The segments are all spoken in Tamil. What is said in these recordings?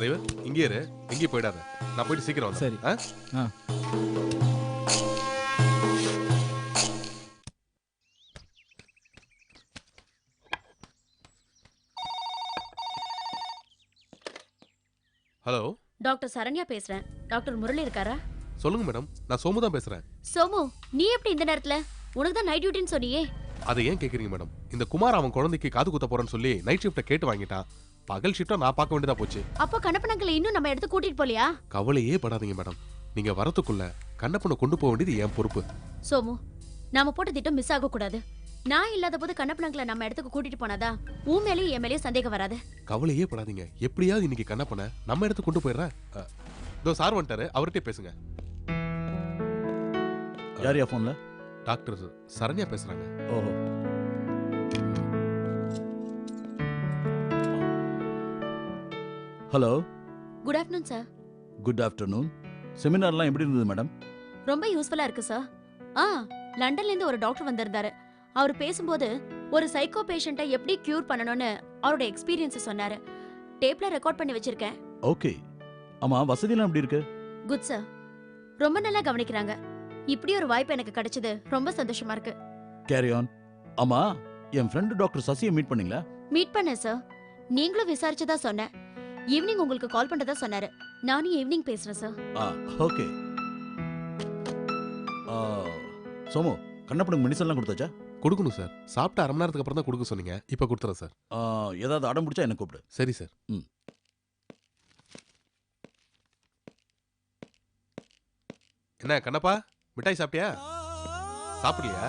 டிரைவர் இங்கே இரு. எங்கேயும் போயிடாத. நான் போயிட்டு சீக்கிரம் சரி. ஆ? ஹலோ? டாக்டர் சரண்யா பேசுறேன். டாக்டர் முரளி இருக்காரா? சொல்லுங்க மேடம். நான் சோமு தான் பேசுறேன். சோமு நீ எப்படி இந்த நேரத்துல? உனக்கு தான் நைட் டியூட்டின்னு சொன்னியே. அதை ஏன் கேக்குறீங்க மேடம்? இந்த குமார் அவன் குழந்தைக்கு காது குத்த போறேன்னு சொல்லி நைட் ஷிஃப்ட்டை கேட்டு வாங்கிட்டான். பகல் ஷிஃப்ட்டை நான் பார்க்க வேண்டியதா போச்சு. அப்போ கண்ணப்பனங்களை இன்னும் நம்ம எடுத்து கூட்டிட்டு போலியா? கவலையே படாதீங்க மேடம். நீங்க வரதுக்குள்ள கண்ணப்பனை கொண்டு போக வேண்டியது என் பொறுப்பு. சோமு நாம போட்ட திட்டம் மிஸ் ஆக கூடாது. நான் இல்லாத போது கண்ணப்பனங்களை நம்ம இடத்துக்கு கூட்டிட்டு போனாதா? உன் மேலேயும் என் மேலேயும் சந்தேகம் வராது. கவலையே படாதீங்க. எப்படியாவது இன்னைக்கு கண்ணப்பனை நம்ம இடத்துக்கு கொண்டு போயிடுறேன். இதோ சார் வந்துட்டாரு. அவர்கிட்ட பேசுங்க. யார் யா ஃபோன்ல டாக்டர் சரண்யா பேசுறாங்க. ஓஹோ. Hello good afternoon sir good afternoon செமினார்லாம் எப்படி இருந்தது மேடம் ரொம்ப யூஸ்ஃபுல்லா இருக்கு சார் ஆ லண்டன்ல இருந்து ஒரு டாக்டர் வந்திருந்தாரு. அவர் பேசும்போது ஒரு சைக்கோ பேஷண்ட்டை எப்படி கியூர் பண்ணணும்னு அவரோட எக்ஸ்பீரியன்ஸ் சொன்னாரு. டேப்ல ரெக்கார்ட் பண்ணி வச்சிருக்கேன். ஓகே ஆமா வசதியெல்லாம் எப்படி இருக்கு? குட் சார் ரொம்ப நல்லா கவனிக்கிறாங்க. இப்படி ஒரு வாய்ப்பு எனக்கு கிடைச்சது. ரொம்ப சந்தோஷமா இருக்கு. கேரி ஆன் ஆமா என் ஃப்ரெண்டு டாக்டர் சசியை மீட் பண்ணீங்களா? மீட் பண்ணேன் சார் நீங்களும் விசாரிச்சுதா சொன்னேன். ஈவினிங் உங்களுக்கு கால் பண்றதா சொன்னாரு. நானும் ஈவினிங் பேசுறேன் சார் ஆ ஓகே ஆ, சோமு கண்ணப்பனுக்கு மெடிசன்லாம் கொடுத்தாச்சா? கொடுக்கணும் சார் சாப்பிட்டு அரை மணி நேரத்துக்கு அப்புறம் தான் கொடுக்க சொன்னீங்க. இப்போ கொடுத்துறேன் சார் ஆ, ஏதாவது அடம் பிடிச்சா என்ன கூப்பிடு. சரி சார் ம். என்ன கண்ணப்பா? மிட்டாய் சாப்பிட்டியா? சாப்பிடலையா?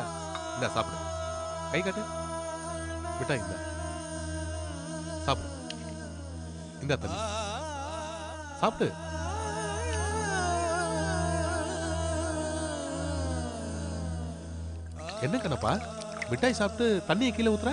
இந்த சாப்பிடு. கை காட்டு. மிட்டாய் இந்த. சாப்பிடு. இந்த தண்ணி சாப்பிடு. என்ன கண்ணப்பா? மிட்டாய் சாப்பிட்டு தண்ணியை கீழே ஊத்துற?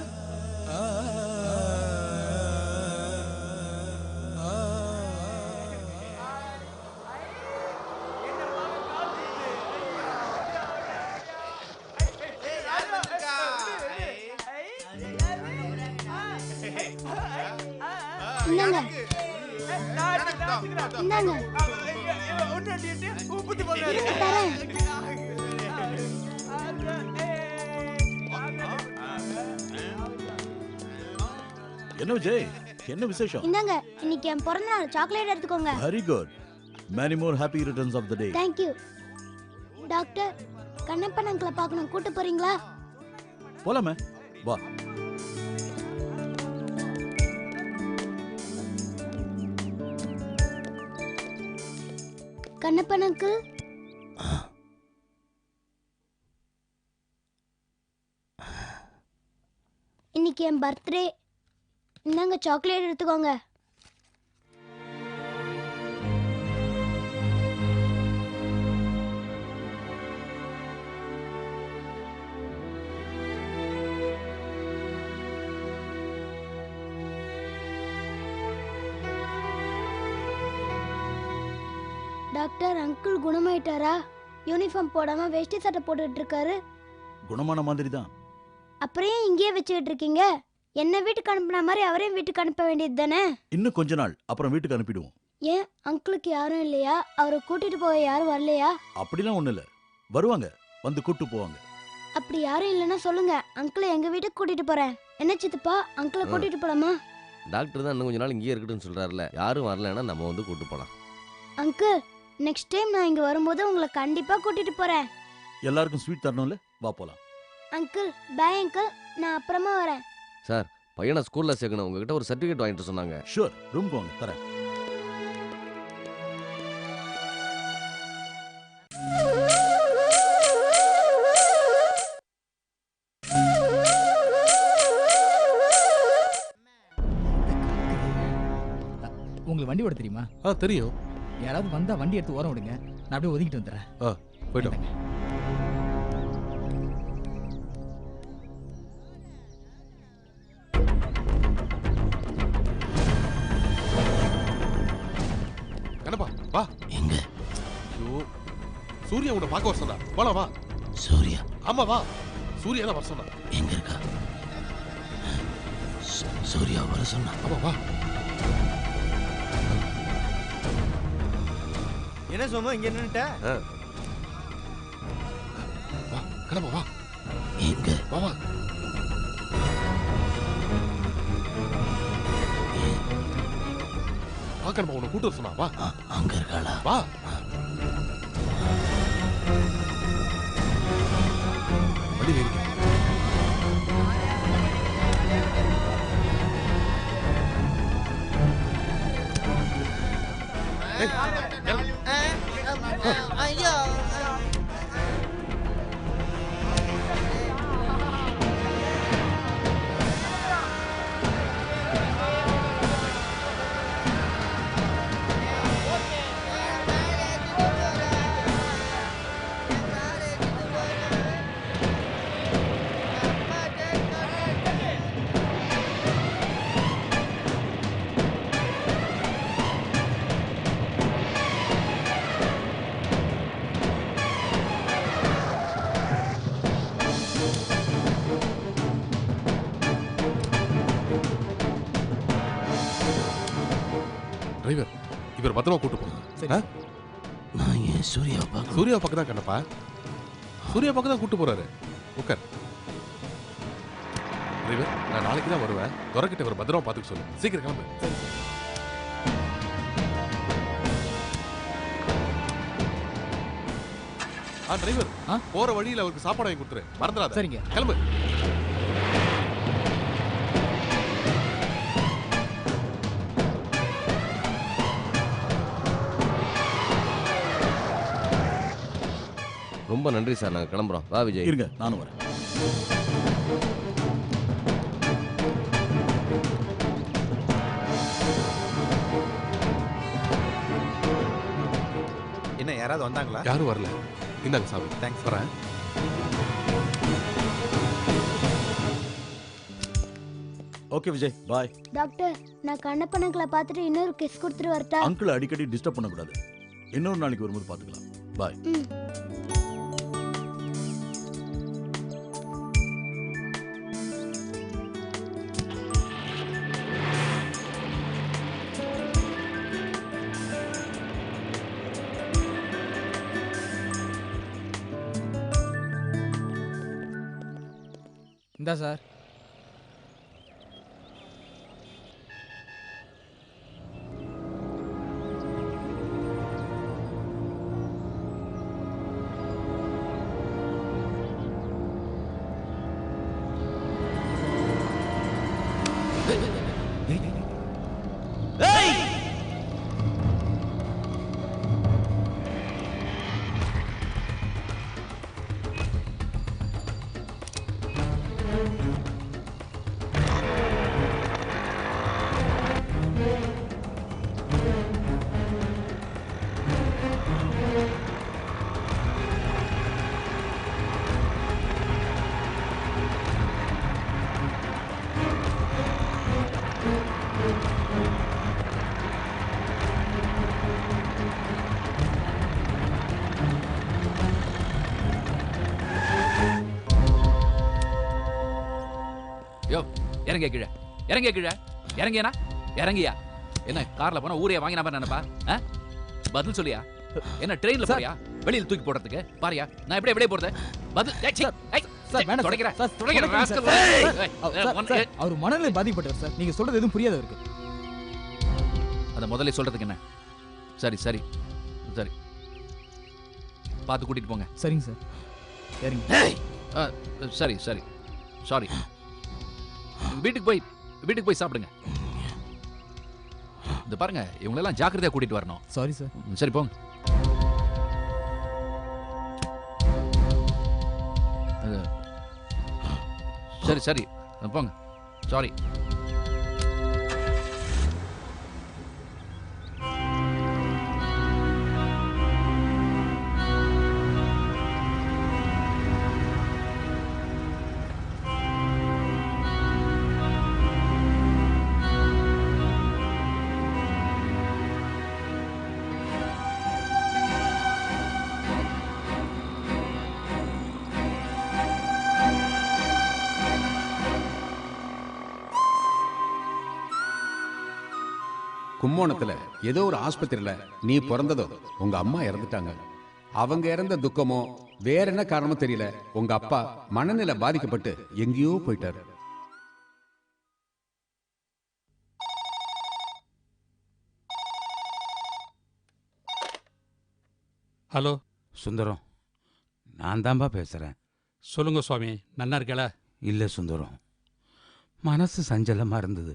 என்ன விஜய்? என்ன விசேஷம்? இந்தாங்க இன்னைக்கு என் பிறந்த நாள் சாக்லேட் எடுத்துக்கோங்க. Very good many more happy returns of the day thank you doctor Kannappan uncle பார்க்கணும். கூட்டு போறீங்களா? போலாமே. வா. கண்ணப்பன் அங்கிள் இன்னைக்கு என் பர்த்டே இந்தாங்க சாக்லேட் எடுத்துக்கோங்க. டாக்டர் அங்கிள் குணமாயிட்டாரா? யூனிஃபார்ம் போடாம வேஷ்டி சட்டை போட்டுட்டு இருக்காரு. குணமான மாதிரி தான் அப்புறம் ஏன் இங்கேயே வச்சுக்கிட்டு இருக்கீங்க? என்ன வீட்டுக்கு அனுப்புன மாதிரி அவரையும் வீட்டுக்கு அனுப்ப வேண்டியது தானே? இன்னும் கொஞ்ச நாள் அப்புறம் வீட்டுக்கு அனுப்பிடுவோம். ஏன்? அங்கிளுக்கு யாரும் இல்லையா? அவரை கூட்டிட்டு போக யாரும் வரலையா? அப்படிலாம் ஒண்ணும் இல்ல. வருவாங்க. வந்து கூட்டு போவாங்க. அப்படி யாரும் இல்லைன்னா சொல்லுங்க. அங்கிளை எங்க வீட்டுக்கு கூட்டிட்டு போறேன். என்ன சித்தப்பா? அங்கிளை. கூட்டிட்டு போலாமா? டாக்டர் தான் இன்னும் கொஞ்ச நாள் இங்கேயே இருக்கட்டும்னு சொல்றாருல யாரும் வரலைன்னா நம்ம வந்து கூட்டு போலாம். அங்கிள் நெக்ஸ்ட் டைம் நான் இங்க வரும்போது உங்களை கண்டிப்பா கூட்டிட்டு போறேன். எல்லாருக்கும் ஸ்வீட் தரணும்ல? வா போலாம். அங்கிள் பாய் அங்கிள் நான் அப்புறமா வரேன். சார் பையனை ஸ்கூல்ல சேர்க்கணும். உங்ககிட்ட ஒரு சர்டிஃபிகேட் வாங்கிட்டு சொன்னாங்க. ஷூர் ரூம் போங்க தரேன். உங்களுக்கு வண்டி ஓட தெரியுமா? ஆ தெரியும். யாராவது வந்தா வண்டி எடுத்து ஓரம் விடுங்க. நான் அப்படியே ஒதுக்கிட்டு வந்துடுறேன். போயிட்டோம் கண்ணப்பா வா. எங்க? ஐயோ சூர்யா உன்னை பார்க்க வர சொன்னா. போலாம் வா. சூர்யா? ஆமா வா. சூர்யா தான் வர சொன்னா. எங்க இருக்கா? சூ- சூர்யா வர சொன்னா. ஆமா வா. என்ன சோமு இங்க நின்னுட்ட? வா கிளம்பு வா. எங்க? வா வா. வா கிளம்பு உன்னை கூட்டு வர சொன்னா வா. அங்க இருக்காளா? வா. வண்டியில் ஏய், பத்திரமா கூட்டு போங்க? நான் ஏன் சூர்யாவை பார்க்கணும்? சூர்யா பக்கம் தான் கண்ணப்பா சூர்யா பக்கம் தான் கூட்டு போறாரு. உட்கார். டிரைவர் நான் நாளைக்கு தான் வருவேன். துறக்கிட்ட இவர் பத்திரமா பார்த்துக்க சொல்லு. சீக்கிரம் கிளம்பு. ஆ டிரைவர்? போற வழியில அவருக்கு சாப்பாடு வாங்கி கொடுத்துரு. மறந்துடாத. சரிங்க. கிளம்பு. ரொம்ப நன்றி சார். நாங்கள் கிளம்புறோம். வா விஜய். இருங்க நானும் வரேன். என்ன யாராவது வந்தாங்களா? யாரும் வரல. இந்தாங்க சாமி. தேங்க்ஸ் வரேன். ஓகே விஜய். பாய் டாக்டர் நான் கண்ணப்பனங்களை பார்த்துட்டு இன்னொரு கிஸ் கொடுத்துட்டு வரட்டா? அங்கிள் அடிக்கடி டிஸ்டர்ப் பண்ணக்கூடாது. இன்னொரு நாளைக்கு வரும்போது பார்த்துக்கலாம். பாய் ம் இந்தா சார் இறங்க கீழே? இறங்க கீழே? இறங்கியனா இறங்கியா? என்ன கார்ல போனா ஊரே வாங்கின மாதிரி நினைப்பா? பதில் சொல்லியா? என்ன ட்ரெயின்ல. போறியா? வெளியில தூக்கி போடுறதுக்கு? பாரியா நான் எப்படி வெளியே போறது? பதில் அவர் மனநிலை பாதிக்கப்பட்டவர் சார். நீங்க சொல்றது எதுவும் புரியாத இருக்கு அதை முதல்ல சொல்றதுக்கு என்ன? சரி சரி சரி. பார்த்து கூட்டிட்டு போங்க. சரிங்க சார். சரிங்க சரி சரி. சாரி வீட்டுக்கு போய் வீட்டுக்கு போய் சாப்பிடுங்க. இந்த பாருங்க இவங்களெல்லாம் ஜாக்கிரதையா கூட்டிட்டு வரணும். சாரி சார் சரி போங்க. சரி சரி. போங்க. சாரி கும்போணத்துல ஏதோ ஒரு ஆஸ்பத்திரியில நீ பிறந்ததும் உங்க அம்மா இறந்துட்டாங்க. அவங்க இறந்த துக்கமோ வேற என்ன காரணமோ தெரியல. உங்க அப்பா மனநிலை பாதிக்கப்பட்டு எங்கேயோ போயிட்டாரு. ஹலோ. சுந்தரம் நான் தான்பா பேசுகிறேன் சொல்லுங்க சுவாமி நன்னா இருக்கல இல்லை சுந்தரம் மனசு சஞ்சலமாக இருந்தது.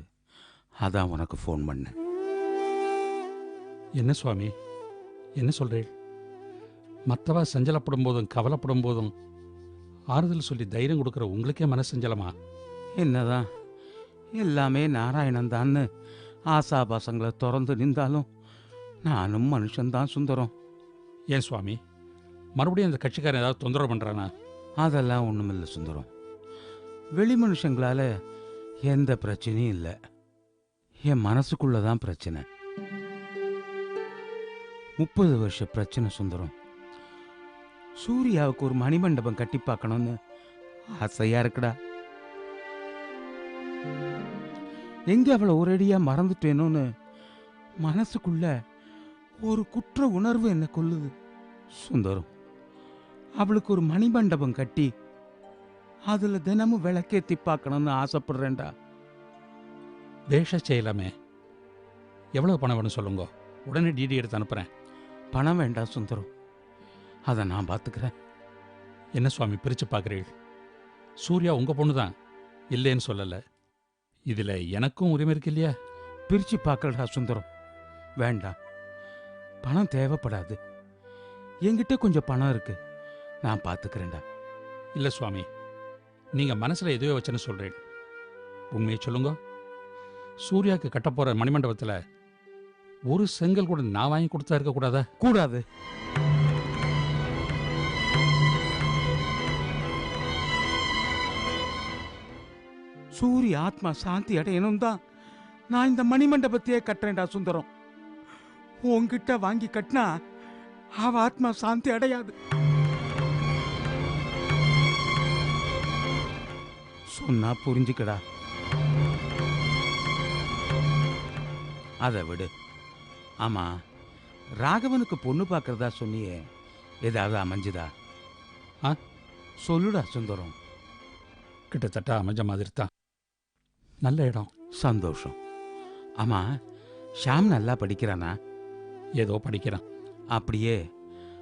அதான் உனக்கு ஃபோன் பண்ணேன். என்ன சுவாமி? என்ன சொல்றீள் மற்றவா சஞ்சலப்படும் போதும் கவலைப்படும் போதும் ஆறுதல் சொல்லி தைரியம் கொடுக்குற உங்களுக்கே மனசஞ்சலமா? என்னதான் எல்லாமே நாராயணன் தான்னு ஆசாபாசங்களை திறந்து நின்றாலும் நானும் மனுஷன்தான் சுந்தரம். ஏன் சுவாமி? மறுபடியும் அந்த கட்சிக்காரன் ஏதாவது தொந்தரவு பண்றானா? அதெல்லாம் ஒன்றுமில்லை சுந்தரம். வெளி மனுஷங்களால எந்த பிரச்சனையும் இல்லை. என் மனசுக்குள்ள தான் பிரச்சனை. முப்பது வருஷ பிரச்சனை சுந்தரம். சூர்யாவுக்கு ஒரு மணிமண்டபம் கட்டி பார்க்கணும்னு ஆசையா இருக்குடா. எங்க அவளை ஒரேடியா மறந்துட்டேனோன்னு மனசுக்குள்ள ஒரு குற்ற உணர்வு என்ன கொல்லுது. சுந்தரம் அவளுக்கு ஒரு மணிமண்டபம் கட்டி அதுல தினமும் விளக்கேத்தி பார்க்கணும்னு ஆசைப்படுறேன்டா. வேஷ செய்யலாமே எவ்வளவு பணம் வேணும் சொல்லுங்க. உடனே டிடி எடுத்து அனுப்புறேன். பணம் வேண்டாம் சுந்தரம். அதை நான் பார்த்துக்கிறேன். என்ன சுவாமி பிரிச்சு பார்க்குறீள் சூர்யா உங்க பொண்ணு தான் இல்லைன்னு சொல்லல. இதுல எனக்கும் உரிமை இருக்கு இல்லையா? பிரிச்சு பார்க்கலடா சுந்தரம். வேண்டாம். பணம் தேவைப்படாது. என்கிட்ட கொஞ்சம் பணம் இருக்கு. நான் பார்த்துக்கிறேன்டா. இல்ல சுவாமி நீங்க மனசுல எதுவே வச்சேன்னு சொல்றீள் உண்மையை சொல்லுங்க. சூர்யாக்கு கட்டப்போற மணிமண்டபத்துல ஒரு செங்கல் கூட நான் வாங்கி கொடுத்தா இருக்க கூடாதா? கூடாது. சூரிய ஆத்மா சாந்தி அடையணும் தான் நான் இந்த மணிமண்டபத்தையே கட்டுறேன்டா சுந்தரம். உன்கிட்ட வாங்கி கட்டினா அவ ஆத்மா சாந்தி அடையாது. சொன்னா புரிஞ்சுக்கடா. அதை விடு. ஆமா. ராகவனுக்கு பொண்ணு பார்க்கறதா சொன்னியே ஏதாவது அமைஞ்சுதா? ஆ? சொல்லுடா சுந்தரம். கிட்டத்தட்ட அமைஞ்ச மாதிரி தான் நல்ல இடம். சந்தோஷம். ஆமா ஷாம் நல்லா படிக்கிறானா? ஏதோ படிக்கிறான். அப்படியே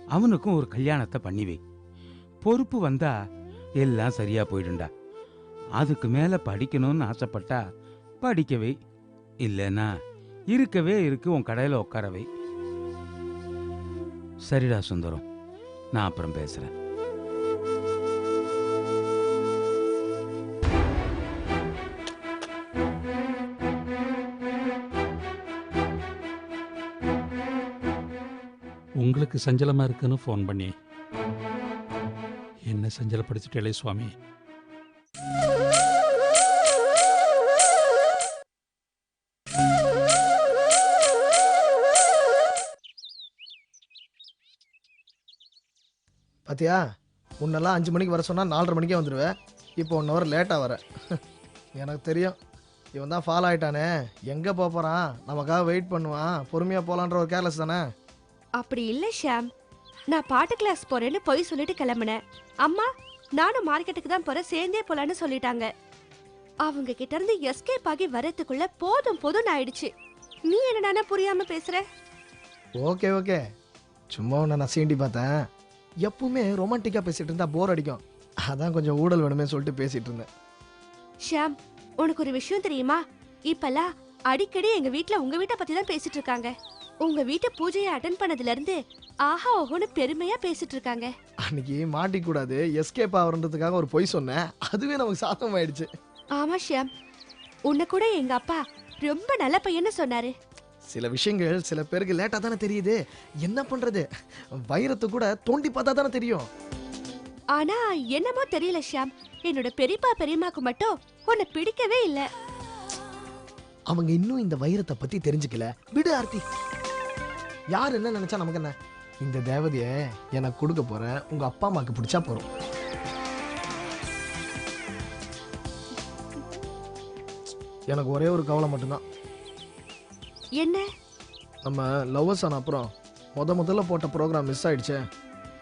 அவனுக்கும் ஒரு கல்யாணத்தை பண்ணி வை. பொறுப்பு வந்தா எல்லாம் சரியா போயிடும்டா. அதுக்கு மேல படிக்கணும்னு ஆசைப்பட்டா படிக்கவே இல்லைன்னா இருக்கவே இருக்கு உன் கடையில் உட்காரவை. சரிடா சுந்தரம். நான் அப்புறம் பேசுறேன். உங்களுக்கு சஞ்சலமா இருக்குன்னு ஃபோன் பண்ணி என்ன சஞ்சலப்படுத்திட்டே சுவாமி? பாத்தியா? முன்னெல்லாம் அஞ்சு மணிக்கு வர சொன்னா நாலரை மணிக்கே வந்துடுவேன் இப்போ ஒன் ஹவர் லேட்டாக வர. எனக்கு தெரியும். இவன் தான் ஃபாலோ ஆயிட்டானே. எங்கே போக போகிறான் நமக்காக வெயிட் பண்ணுவான். பொறுமையாக போகலான்ற ஒரு கேர்லெஸ் தானே? அப்படி இல்ல ஷாம். நான் பாட்டு கிளாஸ் போறேன்னு பொய் சொல்லிட்டு கிளம்புனேன். அம்மா நானும் மார்க்கெட்டுக்கு தான் போறேன். சேர்ந்தே போலான்னு சொல்லிட்டாங்க. அவங்க கிட்ட இருந்து எஸ்கேப் ஆகி வரதுக்குள்ள போதும் போதும் ஆயிடுச்சு. நீ என்னடானா புரியாம பேசுற? ஓகே ஓகே சும்மா உன்னை நான் சீண்டி பார்த்தேன். எப்பவுமே ரொமான்டிக்காக பேசிகிட்டு இருந்தா போர் அடிக்கும். அதான் கொஞ்சம் ஊடல் வேணுமே சொல்லிட்டு பேசிகிட்டு இருந்தேன். ஷாம் உனக்கு ஒரு விஷயம் தெரியுமா? இப்பெல்லாம் அடிக்கடி எங்க வீட்ல உங்க வீட்டை பத்தி தான் பேசிட்டு இருக்காங்க. உங்க வீட்டு பூஜையை அட்டன் பண்ணதுல இருந்து ஆஹா ஓஹோன்னு பெருமையா பேசிட்டு இருக்காங்க. அன்னைக்கு மாட்டிக்கூடாது எஸ்கேப் ஆகிறதுக்காக ஒரு பொய் சொன்னேன். அதுவே நமக்கு சாத்தம் ஆயிடுச்சு ஆமா ஷியாம் உன்னை கூட எங்க அப்பா ரொம்ப நல்ல பையன்னு சொன்னாரு. சில விஷயங்கள் சில பேருக்கு லேட்டாக தானே தெரியுது. என்ன பண்ணுறது வைரத்தை கூட தோண்டி பார்த்தா தானே தெரியும். ஆனா என்னமோ தெரியல ஷியாம். என்னோட பெரியப்பா பெரியம்மாக்கு மட்டும் உன்னை பிடிக்கவே இல்ல. அவங்க இன்னும் இந்த வைரத்தை பற்றி தெரிஞ்சுக்கல. விடு ஆர்த்தி. யார் என்ன நினச்சா நமக்கு என்ன? இந்த தேவதையை எனக்கு கொடுக்க போகிறேன் உங்கள் அப்பா அம்மாவுக்கு பிடிச்சா போகிறோம் எனக்கு ஒரே ஒரு கவலை மட்டும்தான். என்ன? நம்ம லவ்வர்ஸ் ஆன அப்புறம் முத முதல்ல போட்ட ப்ரோக்ராம் மிஸ் ஆயிடுச்சே.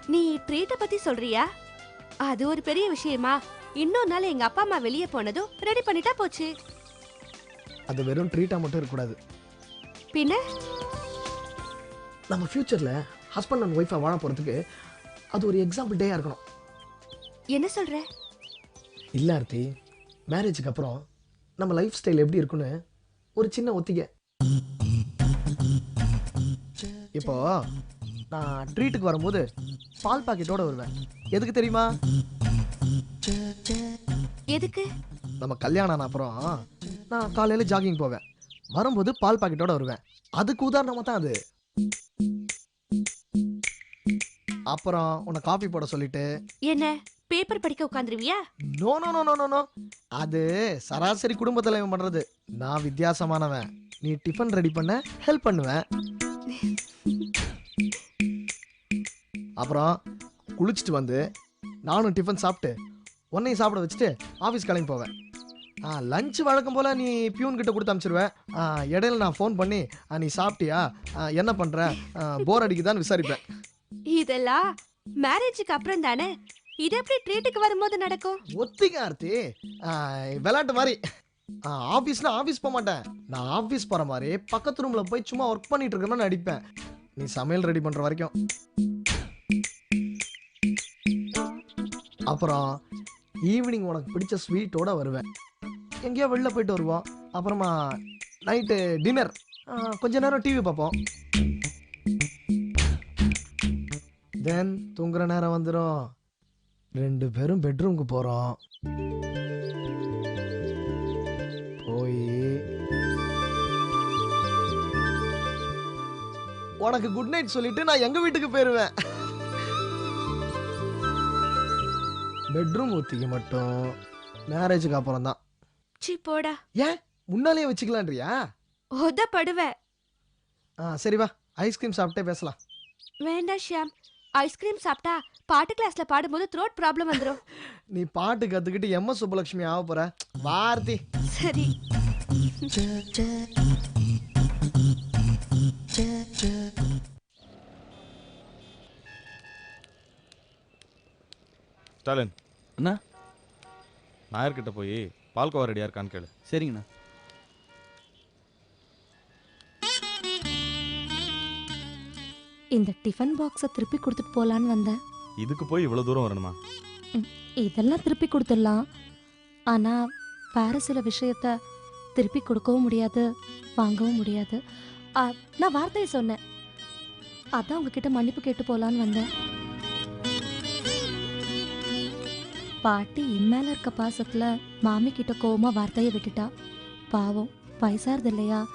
நீ ட்ரீட்டை பத்தி சொல்றியா? அது ஒரு பெரிய விஷயமா? இன்னொரு நாள் எங்க அப்பா அம்மா வெளியே போனதும் ரெடி பண்ணிட்டா போச்சு. அது வெறும் ட்ரீட்டாக மட்டும் இருக்கக்கூடாது. பின்ன? நம்ம ஃப்யூச்சரில் ஹஸ்பண்ட் அண்ட் ஒய்ஃபாக வாழ போகிறதுக்கு அது ஒரு எக்ஸாம்பிள் டேயாக இருக்கணும். என்ன சொல்ற? இல்லை ஆர்த்தி மேரேஜுக்கு அப்புறம் நம்ம லைஃப் ஸ்டைல் எப்படி இருக்குன்னு ஒரு சின்ன ஒத்திகை. இப்போ நான் ட்ரீட்டுக்கு வரும்போது பால் பாக்கெட்டோட வருவேன். எதுக்கு தெரியுமா? எதுக்கு? நம்ம கல்யாணம் ஆன அப்புறம் நான் காலையில் ஜாகிங் போவேன். வரும்போது பால் பாக்கெட்டோட வருவேன். அதுக்கு உதாரணமாக தான் அது. அப்புறம் உன்னை காஃபி போட சொல்லிட்டு. என்ன? பேப்பர் படிக்க உட்காந்துருவியா? No no no no no no அது சராசரி குடும்ப தலைவன் பண்றது. நான் வித்தியாசமானவன். நீ டிஃபன் ரெடி பண்ண ஹெல்ப் பண்ணுவேன் அப்புறம் குளிச்சுட்டு வந்து நானும் டிஃபன் சாப்பிட்டு உன்னையும் சாப்பிட வச்சுட்டு ஆஃபீஸ் கிளம்பி போவேன். ஆ லஞ்ச் வழக்கம் போல் நீ பியூன் கிட்ட கொடுத்து அனுப்பிச்சிருவேன் இடையில நான் ஃபோன் பண்ணி நீ சாப்பிட்டியா? என்ன பண்ணுற போர் அடிக்குதான்னு விசாரிப்பேன். இதெல்லாம் மேரேஜுக்கு அப்புறம் தானே? இது எப்படி ட்ரீட்டுக்கு வரும்போது நடக்கும்? ஒத்திங்க ஆர்த்தி. விளையாட்டு மாதிரி. ஆஃபீஸ்னா ஆஃபீஸ் போக மாட்டேன் நான் ஆஃபீஸ் போகிற மாதிரி பக்கத்து ரூமில் போய் சும்மா ஒர்க் பண்ணிட்டு இருக்கேன்னு நடிப்பேன். நீ சமையல் ரெடி பண்ணுற வரைக்கும். அப்புறம் ஈவினிங் உனக்கு பிடிச்ச ஸ்வீட்டோட வருவேன். எங்கேயோ வெளில போயிட்டு வருவோம். அப்புறமா நைட்டு டின்னர் கொஞ்ச நேரம் டிவி பார்ப்போம். தென் தூங்குற நேரம் வந்துடும் ரெண்டு பேரும் பெட்ரூம்க்கு போகிறோம் உனக்கு குட் நைட் சொல்லிட்டு நான் எங்க வீட்டுக்கு போயிருவேன். பெட்ரூம் ஒத்திக்கு மட்டும். மேரேஜுக்கு அப்புறம் தான் சி போடா. ஏன்? முன்னாலேயே வச்சுக்கலான்றியா? உதப்படுவ ஆ சரி வா. ஐஸ்கிரீம் சாப்பிட்டே பேசலாம். வேண்டாம் ஷியாம். ஐஸ்கிரீம் சாப்பிட்டா பாட்டு கிளாஸ்ல பாடும்போது த்ரோட் ப்ராப்ளம் வந்துடும் நீ பாட்டு கத்துக்கிட்டு எம் எஸ் சுப்பலட்சுமி ஆக போற. வார்த்தி. சரி. ஸ்டாலின். அண்ணா. நாயர்கிட்ட போய் பால்கோவா ரெடியா இருக்கான்னு கேளு. சரிங்கண்ணா. இந்த டிஃபன் பாக்ஸை திருப்பி கொடுத்துட்டு போலான்னு வந்தேன். இதுக்கு போய் இவ்வளவு தூரம் வரணுமா? இதெல்லாம் திருப்பி கொடுத்துடலாம். ஆனா வேற சில விஷயத்த திருப்பி கொடுக்கவும் முடியாது வாங்கவும் முடியாது. ஆ, நான் வார்த்தையை சொன்னேன். அதான் உங்ககிட்ட மன்னிப்பு கேட்டு போலான்னு வந்தேன். பாட்டி இம்மேல இருக்க பாசத்துல மாமி கிட்ட கோவமா வார்த்தையை விட்டுட்டா. பாவம் வயசாருது இல்லையா?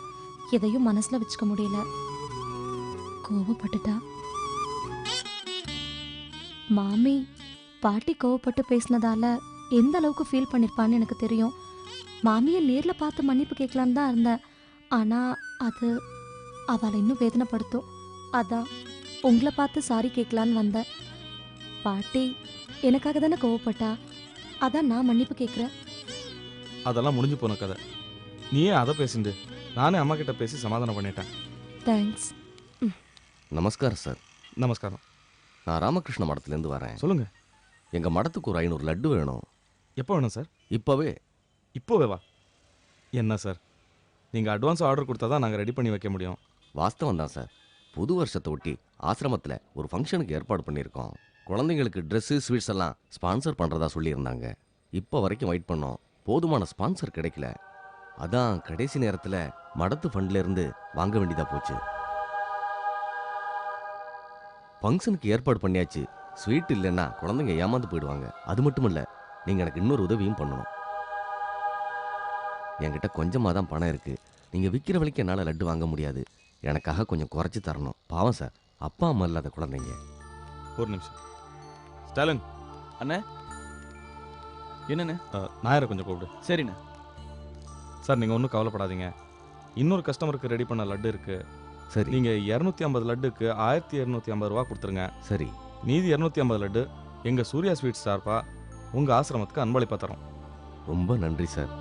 எதையும் மனசுல வச்சுக்க முடியல. கோவப்பட்டுட்டா. மாமி பாட்டி கோவப்பட்டு பேசினதால எந்த அளவுக்கு ஃபீல் பண்ணிருப்பான்னு எனக்கு தெரியும். மாமியை நேர்ல பார்த்து மன்னிப்பு கேட்கலான்னு தான் இருந்தேன். ஆனா அது அவளை இன்னும் வேதனைப்படுத்தும். அதான் உங்களை பார்த்து சாரி கேட்கலான்னு வந்தேன். பாட்டி எனக்காக தானே கோவப்பட்டா? அதான் நான் மன்னிப்பு கேட்குறேன் அதெல்லாம் முடிஞ்சு போன கதை. நீயே அதை பேசிண்டு. நானே அம்மா கிட்ட பேசி சமாதானம் பண்ணிட்டேன். தேங்க்ஸ் நமஸ்காரம் சார். நமஸ்காரம். நான் ராமகிருஷ்ண மடத்துலேருந்து வரேன். சொல்லுங்க. எங்க மடத்துக்கு ஒரு ஐநூறு லட்டு வேணும். எப்போ வேணும் சார்? இப்போவே. இப்போவே வா. என்ன சார்? நீங்கள் அட்வான்ஸ் ஆர்டர் கொடுத்தா தான் நாங்கள் ரெடி பண்ணி வைக்க முடியும். வாஸ்தவம் தான் சார். புது வருஷத்தை ஒட்டி ஆசிரமத்தில் ஒரு ஃபங்க்ஷனுக்கு ஏற்பாடு பண்ணியிருக்கோம். குழந்தைங்களுக்கு ட்ரெஸ்ஸு ஸ்வீட்ஸ் எல்லாம் ஸ்பான்சர் பண்ணுறதா சொல்லியிருந்தாங்க. இப்போ வரைக்கும் வெயிட் பண்ணோம். போதுமான ஸ்பான்சர் கிடைக்கல. அதான் கடைசி நேரத்தில் மடத்து ஃபண்ட்லேருந்து வாங்க வேண்டியதாக போச்சு. ஃபங்க்ஷனுக்கு ஏற்பாடு பண்ணியாச்சு. ஸ்வீட் இல்லைன்னா குழந்தைங்க ஏமாந்து போயிடுவாங்க. அது மட்டும் இல்லை நீங்கள் எனக்கு இன்னொரு உதவியும் பண்ணணும். என்கிட்ட கொஞ்சமாக தான் பணம் இருக்குது நீங்கள் விற்கிற விலைக்கு என்னால் லட்டு வாங்க முடியாது. எனக்காக கொஞ்சம் குறைச்சி தரணும். பாவம் சார் அப்பா அம்மா இல்லாத குழந்தைங்க. ஒரு நிமிஷம். ஸ்டாலின் அண்ணே. என்னண்ணே? நாயரை கொஞ்சம் கூப்பிடு. சரிண்ணே. சார் நீங்கள் ஒன்றும் கவலைப்படாதீங்க. இன்னொரு கஸ்டமருக்கு ரெடி பண்ண லட்டு இருக்கு. சரி. நீங்கள் இரநூத்தி ஐம்பது லட்டுக்கு ஆயிரத்தி இரநூத்தி ஐம்பது ரூபா கொடுத்துருங்க. சரி. மீதி இரநூத்தி ஐம்பது லட்டு எங்கள் சூர்யா ஸ்வீட்ஸ் சார்பா உங்கள் ஆசிரமத்துக்கு அன்பளிப்பாக தரோம். ரொம்ப நன்றி சார்.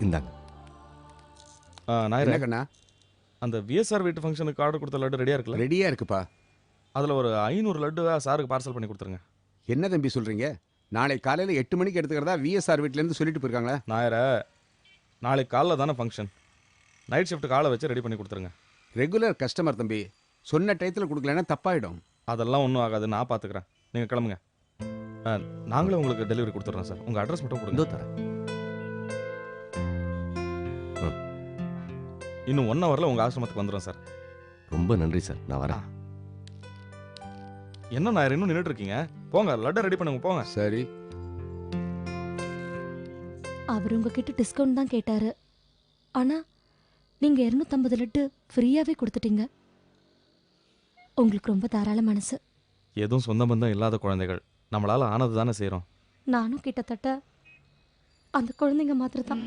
இந்தாங்க. நாயர். என்ன கண்ணா அந்த விஎஸ்ஆர் வீட்டு ஃபங்க்ஷனுக்கு ஆர்டர் கொடுத்த லட்டு ரெடியாக இருக்குல்ல? ரெடியா இருக்குப்பா. அதில் ஒரு ஐநூறு லட்டு சாருக்கு பார்சல் பண்ணி கொடுத்துருங்க. என்ன தம்பி சொல்றீங்க? நாளை காலையில எட்டு மணிக்கு எடுத்துக்கிறதா விஎஸ்ஆர் வீட்ல இருந்து சொல்லிட்டு போயிருக்காங்களா? நாயர நாளைக்கு காலைல தானே ஃபங்க்ஷன் நைட் ஷிஃப்ட் காலை வச்சு ரெடி பண்ணி கொடுத்துருங்க. ரெகுலர் கஸ்டமர் தம்பி சொன்ன டயத்தில் கொடுக்கலன்னா தப்பாயிடும். அதெல்லாம் ஒன்றும் ஆகாது நான் பார்த்துக்கிறேன் நீங்கள் கிளம்புங்க. ஆ, நாங்களே உங்களுக்கு டெலிவரி கொடுத்துட்றோம் சார் உங்கள் அட்ரஸ் மட்டும் கொடுங்க. தரேன். இன்னும் ஒன் ஹவரில் உங்கள் ஆசிரமத்துக்கு வந்துடும் சார் ரொம்ப நன்றி சார் நான் வரேன். என்ன நாயர்? இன்னும் நின்றுட்டு இருக்கீங்க போங்க லட்டை ரெடி பண்ணுங்க போங்க. சரி. அவர் உங்ககிட்ட டிஸ்கவுண்ட் தான் கேட்டாரு. ஆனா நீங்க இரநூத்தம்பது லட்டு ஃப்ரீயாவே கொடுத்துட்டீங்க. உங்களுக்கு ரொம்ப தாராள மனசு. எதுவும் சொந்த பந்தம் இல்லாத குழந்தைகள். நம்மளால ஆனது தானே செய்கிறோம் நானும் கிட்டத்தட்ட அந்த குழந்தைங்க மாதிரி தான்